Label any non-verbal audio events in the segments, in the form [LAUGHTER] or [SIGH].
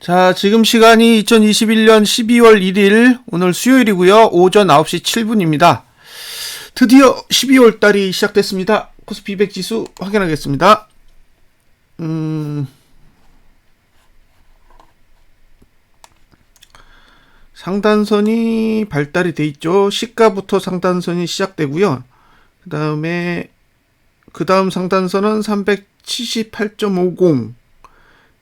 자, 지금 시간이 2021년 12월 1일, 오늘 수요일이고요. 오전 9시 7분입니다. 드디어 12월 달이 시작됐습니다. 코스피 200 지수 확인하겠습니다. 음, 상단선이 발달이 돼 있죠. 시가부터 상단선이 시작되고요. 그 다음에 그 다음 상단선은 378.50.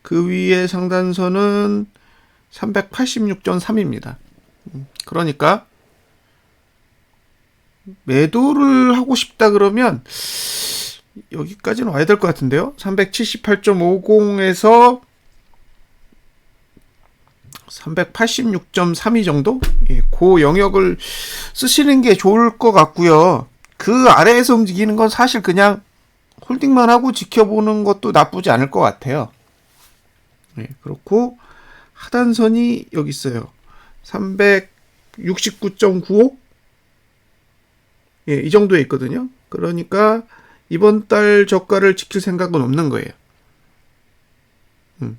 그 위에 상단선은 386.3입니다. 그러니까 매도를 하고 싶다 그러면 여기까지는 와야 될 것 같은데요. 378.50에서 386.32 정도? 예, 그 영역을 쓰시는 게 좋을 것 같고요. 그 아래에서 움직이는 건 사실 그냥 홀딩만 하고 지켜보는 것도 나쁘지 않을 것 같아요. 예, 그렇고 하단선이 여기 있어요. 369.95? 예, 이 정도에 있거든요. 그러니까 이번 달 저가를 지킬 생각은 없는 거예요. 음.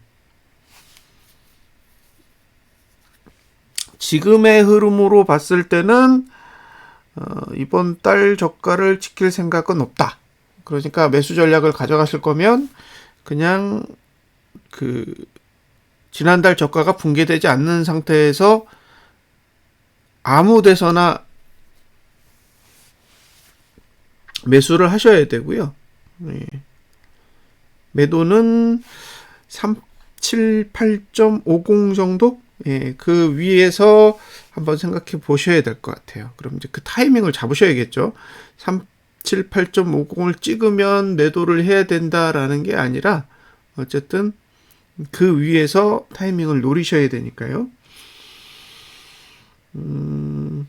지금의 흐름으로 봤을 때는 어, 이번 달 저가를 지킬 생각은 없다. 그러니까 매수 전략을 가져가실 거면 그냥 그 지난달 저가가 붕괴되지 않는 상태에서 아무 데서나 매수를 하셔야 되고요. 네. 매도는 378.50 정도? 예, 그 위에서 한번 생각해 보셔야 될 것 같아요. 그럼 이제 그 타이밍을 잡으셔야겠죠. 378.50을 찍으면 매도를 해야 된다라는 게 아니라 어쨌든 그 위에서 타이밍을 노리셔야 되니까요. 음,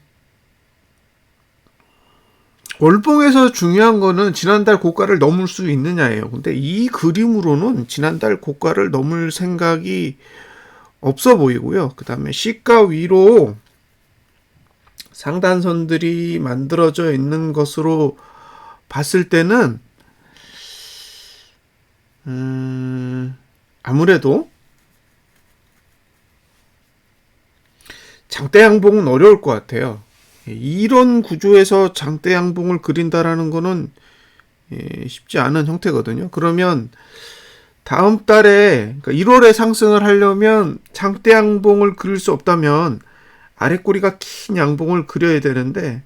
월봉에서 중요한 거는 지난달 고가를 넘을 수 있느냐예요. 근데 이 그림으로는 지난달 고가를 넘을 생각이 없어 보이고요. 그 다음에 시가 위로 상단선들이 만들어져 있는 것으로 봤을 때는 음, 아무래도 장대 양봉은 어려울 것 같아요. 이런 구조에서 장대 양봉을 그린다라는 거는 예, 쉽지 않은 형태거든요. 그러면 다음 달에 그러니까 1월에 상승을 하려면 장대 양봉을 그릴 수 없다면 아랫꼬리가 긴 양봉을 그려야 되는데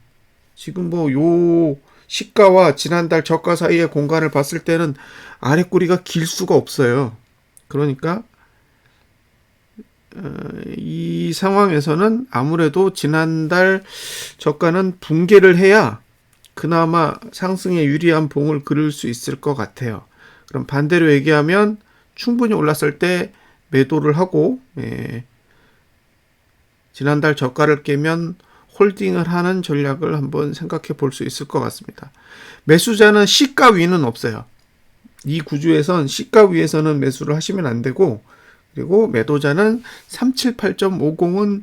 지금 뭐 요 시가와 지난달 저가 사이의 공간을 봤을 때는 아랫꼬리가 길 수가 없어요. 그러니까 어, 이 상황에서는 아무래도 지난달 저가는 붕괴를 해야 그나마 상승에 유리한 봉을 그릴 수 있을 것 같아요. 그럼 반대로 얘기하면 충분히 올랐을 때 매도를 하고 예, 지난달 저가를 깨면 홀딩을 하는 전략을 한번 생각해 볼 수 있을 것 같습니다. 매수자는 시가 위는 없어요. 이 구조에선 시가 위에서는 매수를 하시면 안 되고 그리고 매도자는 378.50은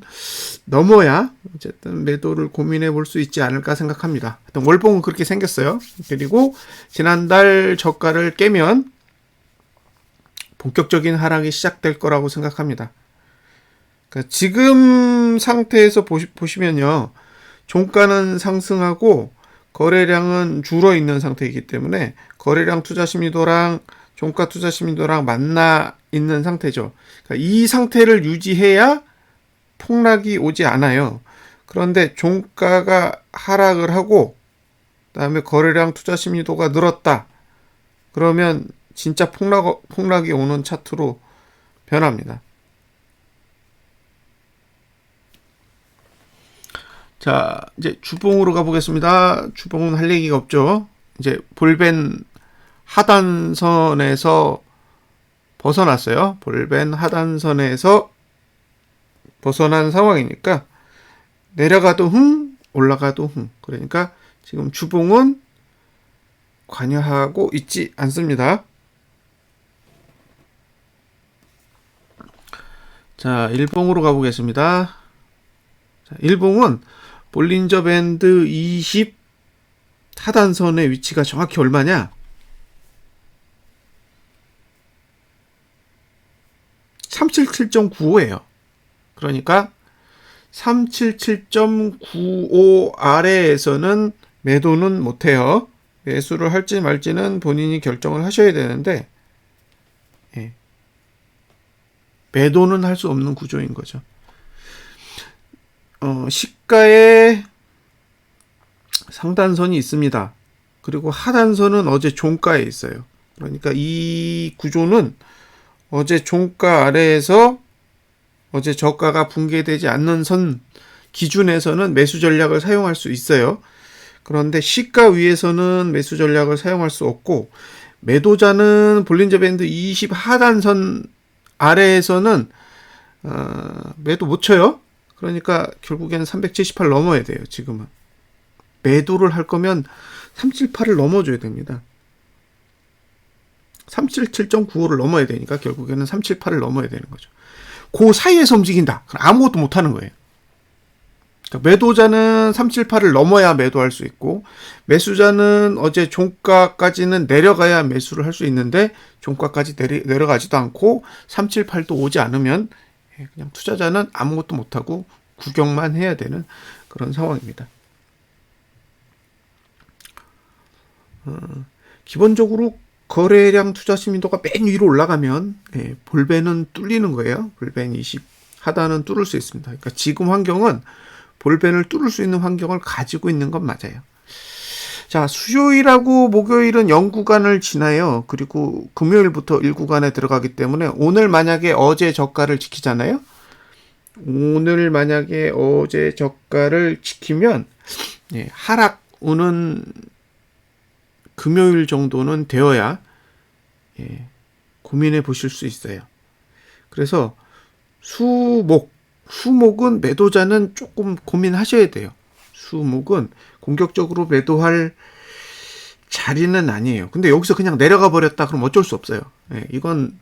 넘어야 어쨌든 매도를 고민해 볼 수 있지 않을까 생각합니다. 월봉은 그렇게 생겼어요. 그리고 지난달 저가를 깨면 본격적인 하락이 시작될 거라고 생각합니다. 그러니까 지금 상태에서 보시, 보시면요. 종가는 상승하고 거래량은 줄어 있는 상태이기 때문에 거래량 투자 심리도랑 종가 투자 심리도랑 만나 있는 상태죠. 그러니까 이 상태를 유지해야 폭락이 오지 않아요. 그런데 종가가 하락을 하고 그다음에 거래량 투자 심리도가 늘었다. 그러면 진짜 폭락 폭락이 오는 차트로 변합니다. 자, 이제 주봉으로 가보겠습니다. 주봉은 할 얘기가 없죠. 이제 볼벤 하단선에서 벗어났어요. 볼벤 하단선에서 벗어난 상황이니까 내려가도 흥, 올라가도 흥. 그러니까 지금 주봉은 관여하고 있지 않습니다. 자, 일봉으로 가보겠습니다. 자, 일봉은 볼린저 밴드 20 하단선의 위치가 정확히 얼마냐? 377.95예요. 그러니까 377.95 아래에서는 매도는 못해요. 매수를 할지 말지는 본인이 결정을 하셔야 되는데, 예. 매도는 할 수 없는 구조인 거죠. 어, 시가에 상단선이 있습니다. 그리고 하단선은 어제 종가에 있어요. 그러니까 이 구조는 어제 종가 아래에서 어제 저가가 붕괴되지 않는 선 기준에서는 매수 전략을 사용할 수 있어요. 그런데 시가 위에서는 매수 전략을 사용할 수 없고 매도자는 볼린저 밴드 20 하단선 아래에서는 어, 매도 못 쳐요. 그러니까 결국에는 378 넘어야 돼요. 지금은 매도를 할 거면 378을 넘어줘야 됩니다. 377.95를 넘어야 되니까 결국에는 378을 넘어야 되는 거죠. 그 사이에서 움직인다. 그럼 아무것도 못 하는 거예요. 그러니까 매도자는 378을 넘어야 매도할 수 있고 매수자는 어제 종가까지는 내려가야 매수를 할 수 있는데 종가까지 내리, 내려가지도 않고 378도 오지 않으면 예, 그냥 투자자는 아무것도 못하고 구경만 해야 되는 그런 상황입니다. 어, 기본적으로 거래량 투자 심인도가 맨 위로 올라가면 예, 볼벤은 뚫리는 거예요. 볼벤 20 하단은 뚫을 수 있습니다. 그러니까 지금 환경은 볼벤을 뚫을 수 있는 환경을 가지고 있는 건 맞아요. 자, 수요일하고 목요일은 0구간을 지나요. 그리고 금요일부터 1구간에 들어가기 때문에 오늘 만약에 어제 저가를 지키잖아요. 오늘 만약에 어제 저가를 지키면 예, 하락 오는 금요일 정도는 되어야 예, 고민해 보실 수 있어요. 그래서 수목 수목은 매도자는 조금 고민하셔야 돼요. 수목은 공격적으로 매도할 자리는 아니에요. 근데 여기서 그냥 내려가 버렸다 그럼 어쩔 수 없어요. 예, 이건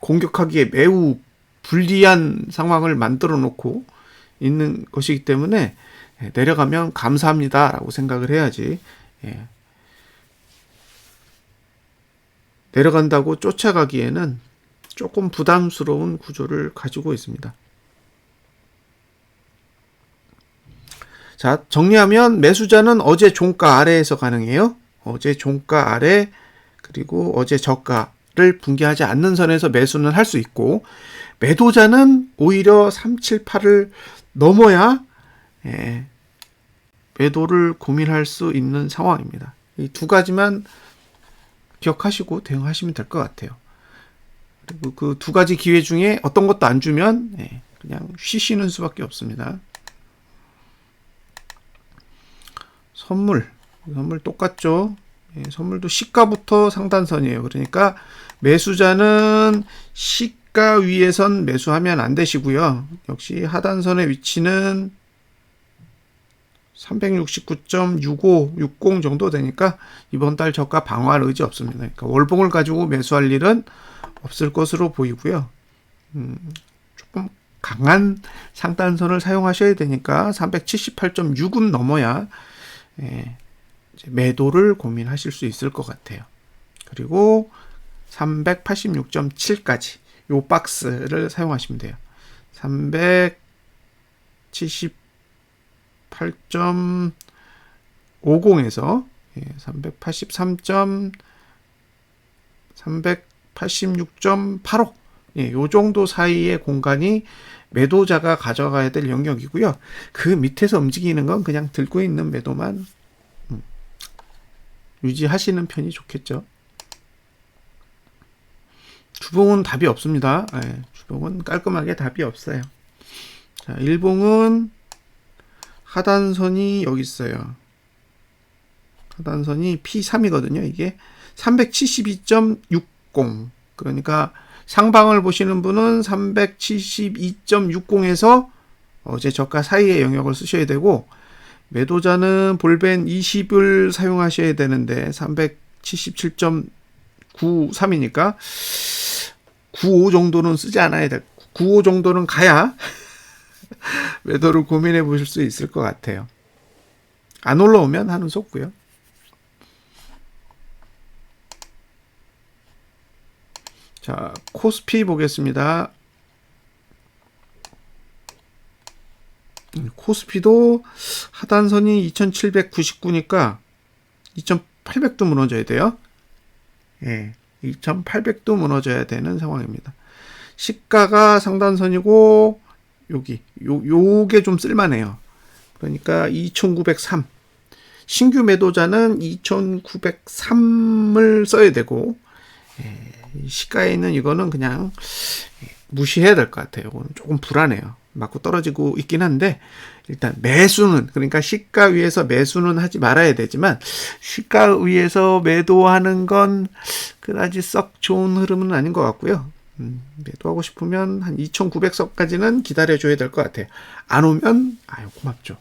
공격하기에 매우 불리한 상황을 만들어 놓고 있는 것이기 때문에 예, 내려가면 감사합니다라고 생각을 해야지. 예. 내려간다고 쫓아가기에는 조금 부담스러운 구조를 가지고 있습니다. 자, 정리하면 매수자는 어제 종가 아래에서 가능해요. 어제 종가 아래 그리고 어제 저가를 붕괴하지 않는 선에서 매수는 할 수 있고 매도자는 오히려 378을 넘어야 예, 매도를 고민할 수 있는 상황입니다. 이 두 가지만 기억하시고 대응하시면 될 것 같아요. 그리고 그 두 가지 기회 중에 어떤 것도 안 주면 예, 그냥 쉬시는 수밖에 없습니다. 선물, 선물 똑같죠? 예, 선물도 시가부터 상단선이에요. 그러니까 매수자는 시가 위에선 매수하면 안 되시고요. 역시 하단선의 위치는 369.6560 정도 되니까 이번 달 저가 방어할 의지 없습니다. 그러니까 월봉을 가지고 매수할 일은 없을 것으로 보이고요. 음, 조금 강한 상단선을 사용하셔야 되니까 378.6은 넘어야 예, 매도를 고민하실 수 있을 것 같아요. 그리고 386.7까지 요 박스를 사용하시면 돼요. 378.50에서 383. 386.85 예, 요 정도 사이의 공간이 매도자가 가져가야 될 영역이고요. 그 밑에서 움직이는 건 그냥 들고 있는 매도만 음, 유지하시는 편이 좋겠죠. 주봉은 답이 없습니다. 예, 주봉은 깔끔하게 답이 없어요. 자, 일봉은 하단선이 여기 있어요. 하단선이 P3이거든요. 이게 372.6 360 그러니까 상방을 보시는 분은 372.60에서 어제 저가 사이의 영역을 쓰셔야 되고 매도자는 볼벤 20을 사용하셔야 되는데 377.93이니까 95 정도는 쓰지 않아야 돼. 95 정도는 가야 [LAUGHS] 매도를 고민해 보실 수 있을 것 같아요. 안 올라오면 하는 속고요. 자, 코스피 보겠습니다. 음, 코스피도 하단선이 2799니까 2800도 무너져야 돼요. 예. 2800도 무너져야 되는 상황입니다. 시가가 상단선이고 여기 요 요게 좀 쓸만해요. 그러니까 2903 신규 매도자는 2903을 써야 되고 예, 시가에 있는 이거는 그냥 무시해야 될 것 같아요. 이거는 조금 불안해요. 맞고 떨어지고 있긴 한데 일단 매수는 그러니까 시가 위에서 매수는 하지 말아야 되지만 시가 위에서 매도하는 건 그다지 썩 좋은 흐름은 아닌 것 같고요. 음, 매도하고 싶으면 한 2,900석까지는 기다려줘야 될 것 같아요. 안 오면 아유 고맙죠.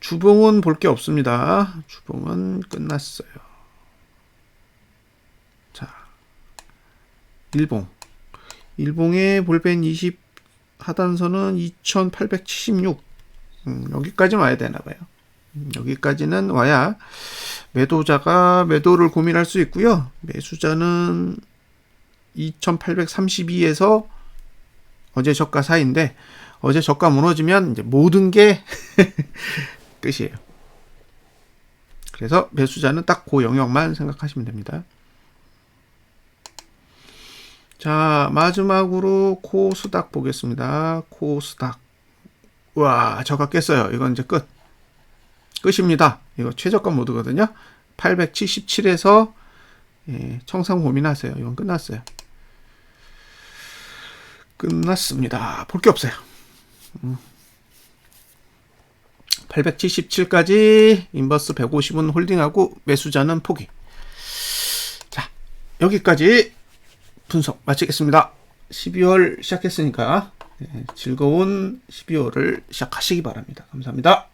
주봉은 볼 게 없습니다. 주봉은 끝났어요. 자, 일봉. 일봉의 볼펜 20 하단선은 2876. 음, 여기까지 와야 되나 봐요. 음, 여기까지는 와야 매도자가 매도를 고민할 수 있고요. 매수자는 2832에서 어제 저가 사이인데 어제 저가 무너지면 이제 모든 게 [LAUGHS] 끝이에요. 그래서 매수자는 딱 그 영역만 생각하시면 됩니다. 자, 마지막으로 코스닥 보겠습니다. 코스닥. 와, 저가 깼어요. 이건 이제 끝. 끝입니다. 이거 최저가 모드거든요. 877에서 예, 청산 고민하세요. 이건 끝났어요. 끝났습니다. 볼 게 없어요. 877까지 인버스 150은 홀딩하고 매수자는 포기. 자, 여기까지 분석 마치겠습니다. 12월 시작했으니까 예, 즐거운 12월을 시작하시기 바랍니다. 감사합니다.